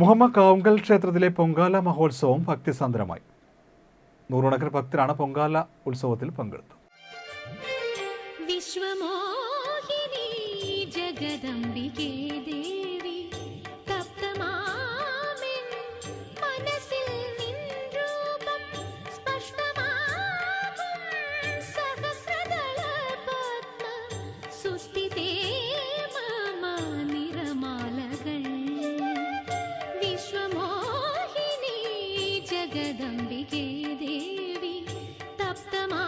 മുഹമ്മദ് കാവുങ്കൽ ക്ഷേത്രത്തിലെ പൊങ്കാല മഹോത്സവം ഭക്തിസാന്ദ്രമായി. നൂറുകണക്കിന് ഭക്തരാണ് പൊങ്കാല ഉത്സവത്തിൽ പങ്കെടുത്തത്. വിശ്വമോഹിനി दम्बिके देवी तप्तमा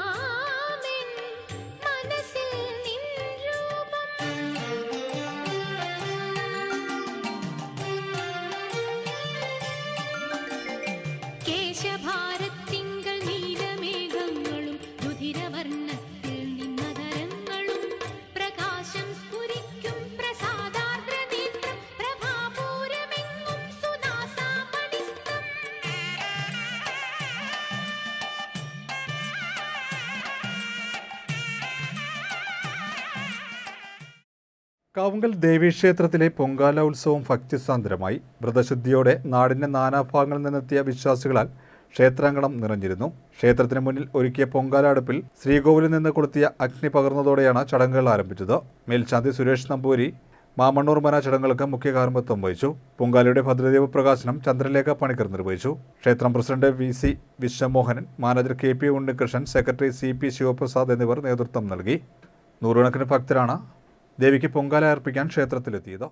കാവുങ്കൽ ദേവീക്ഷേത്രത്തിലെ പൊങ്കാല ഉത്സവം ഭക്തിസാന്ദ്രമായി. വ്രതശുദ്ധിയോടെ നാടിന്റെ നാനാഭാഗങ്ങളിൽ നിന്നെത്തിയ വിശ്വാസികളാൽ ക്ഷേത്രാങ്കണം നിറഞ്ഞിരുന്നു. ക്ഷേത്രത്തിന് മുന്നിൽ ഒരുക്കിയ പൊങ്കാല അടുപ്പിൽ ശ്രീകോവിലിൽ നിന്ന് കൊളുത്തിയ അഗ്നി പകർന്നതോടെയാണ് ചടങ്ങുകൾ ആരംഭിച്ചത്. മേൽശാന്തി സുരേഷ് നമ്പൂരി മാമണ്ണൂർ മന ചടങ്ങുകൾക്ക് മുഖ്യ കാർമ്മത്വം വഹിച്ചു. പൊങ്കാലയുടെ ഭദ്രദേവ പ്രകാശനം ചന്ദ്രലേഖ പണിക്കർ നിർവഹിച്ചു. ക്ഷേത്രം president V C Vishwamohanan manager K P Unnikrishnan secretary C P Sivaprasad എന്നിവർ നേതൃത്വം നൽകി. നൂറുകണക്കിന് ഭക്തരാണ് ദേവിക്ക് പൊങ്കാല അർപ്പിക്കാൻ ക്ഷേത്രത്തിലെത്തിയത്